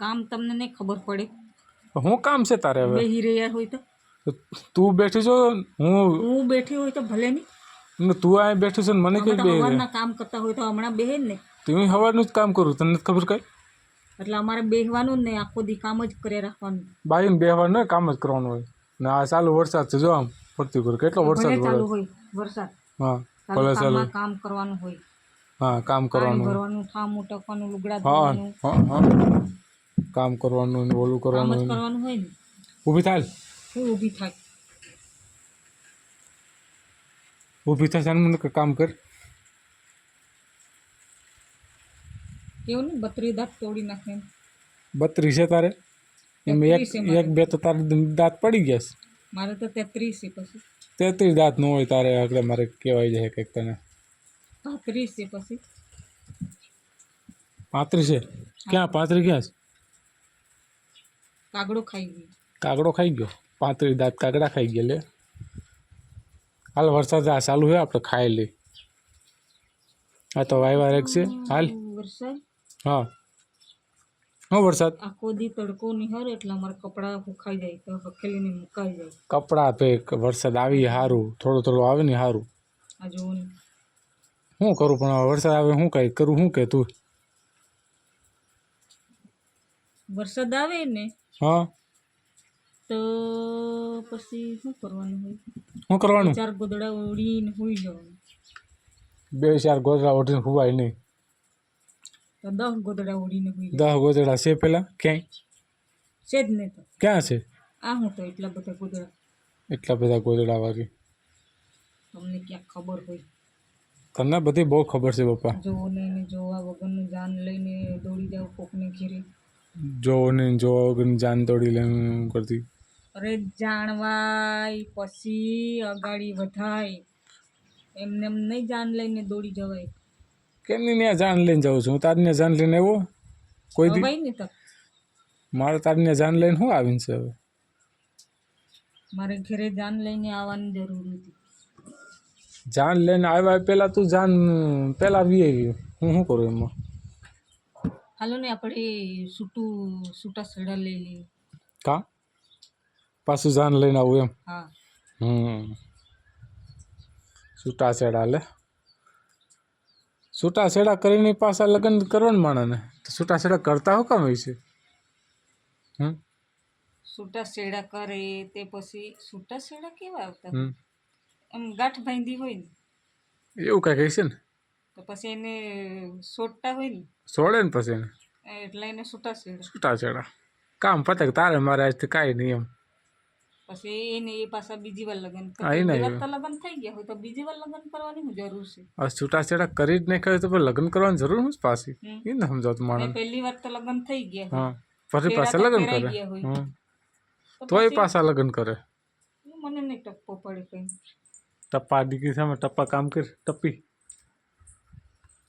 કામ તમને નહીં ખબર પડે. હું કામ છે તારે હવે? બેહી રહ્યા હોય તો. તું બેઠી છો? હું હું બેઠી હોય તો ભલે નહીં. ને તું આ બેઠી છે ને મને કઈ બે હવારના કામ કરતા હોય તો હમણાં બેહે ને. તું હવારનું જ કામ કરું તને ખબર કઈ? એટલે અમારે બેહવાનું જ નહીં આખો દી કામ જ કરે રાખવાનું. બાઈને બેહવાનું હોય કામ જ કરવાનું હોય. ને આ ચાલુ વરસાદ છે જો આમ ફરતી કરું કેટલો વરસાદ ચાલુ હોય વરસાદ. હા ભલે ચાલુ. કામ કરવાનું હોય. હા કામ કરવાનું કરવાનું ભરવાનું ઉટકવાનું લુગડા ધોવાનું. હા હા. કામ કરવાનું ને ઓલું કરવાનું કરવાનું હોય ને. ઊભી થાય શું ઊભી થાય ઊભી થશે મને કામ કર. કેવું ને બત્રી દાંત તોડી નાખે. બત્રીસ છે તારે? એમ એક છે. એક બે તો તારે દાંત પડી ગયા છે. મારે તો તેત્રીસ છે પછી. તેત્રીસ દાંત ન હોય તારે આગળ મારે કહેવાય જાય કંઈક તને. પાંત્રીસ છે પછી. પાંત્રીસ છે? ક્યાં પાંત્રીસ ક્યાં છે? કાગડો ખાઈ ગયો. કાગડો ખાઈ ગયો? પાંત્રીસ દાંત કાગડા ખાઈ ગયા લે હાલ વરસાદ આ ચાલુ છે આપણે ખાઈ લઈ આ તો વાયવા એક છે. હાલ. વરસાદ? હા. હા વરસાદ? આખો દી તડકો નિહાળે એટલે અમારા કપડાં સુકાઈ જાય તો હકેલીને મુકાઈ જાય. કપડાં ભેગ વરસાદ આવી સારું થોડો થોડો આવે ને સારું આ જુઓ ને. શું કરું પણ વરસાદ આવે શું કઈ કરું? શું કે તું? વરસાદ આવે ને હા. તો પછી શું કરવાનું હોય? શું કરવાનું? ચાર ગોદડા ઓળીને હોઈ જવાનું. બે ચાર ગોદડા ઓઢીને હોવાય નહીં. તો દસ ગોદડા ઓળીને હોઈ દસ ગોદડા છે પેલા? ક્યાંય? છે જ નહીં તો. ક્યાં છે? આ હું તો એટલા બધા ગોદડા. એટલા બધા ગોદડા વાગી. તમને ક્યાંક ખબર હોય? તમને બધી બહુ ખબર છે પપ્પા. નહીં ને જોવા વગરનું જાન લઈને દોડી જાવ કોકને ઘેરે. જોવો ને જોવા વગરની જાન તોડી લે કરતી. અરે જાણવાય પછી અગાડી વધાય. એમને એમ નહીં જાન લઈને દોડી જવાય. કેમ નહીં ત્યાં જાન લઈને જાઉં છું? હું તારી જાન લઈને આવ્યો? કોઈ દી? ભાઈ ને તો. મારે તારને જાન લઈને શું આવીને છે હવે? મારે ઘરે જાન લઈને આવવાની જરૂર હતી જાન લઈને આવ્યા પહેલાં તું જાન પહેલાં વી આવી હું શું કરું એમાં? હાલો ને આપણે સૂટું સૂટા સડા લઈ લઈએ. કા? પાછું જાન લઈને આવું એમ? હા. હમ. છૂટા છેડા લે. છૂટા છેડા કરીને પાછા લગ્ન કરવાનું માણસને. તો છૂટા છેડા કરતા હો કામ હોય છે હમ? સૂટા સેડા કરે તે પછી સૂટા સેડા કેવા આવતા? એમ ગાંઠ બાંધી હોય ને. એવું કાંઈ કહે છે ને? તો પછી એને સોટતા હોય ને છોડે ને પછી એને? એટલે એને છૂટાછેડા છૂટા છેડા કામ પતે કે તારે મારે આજથી કાંઈ નહીં એમ. પછી એને એ પાછા બીજી વાર લગ્ન હા, લગ્ન થઈ ગયા હોય તો બીજી વાર લગ્ન કરવાની શું જરૂર છે. આ છૂટા છેડા કરી જ નહીં કરે તો પછી લગ્ન કરવાની જરૂર છે પાછી? એ ને સમજાવતું ને માણસ પહેલી વાર તો લગ્ન થઈ ગયા હા પછી પાછા લગ્ન કરે? તો તોય પછી પાછા લગ્ન કરે? મને નહીં ટપ્પો પડે કઈ. ટપ્પા દીકરી સામે ટપ્પા કામ કરી ટપ્પી.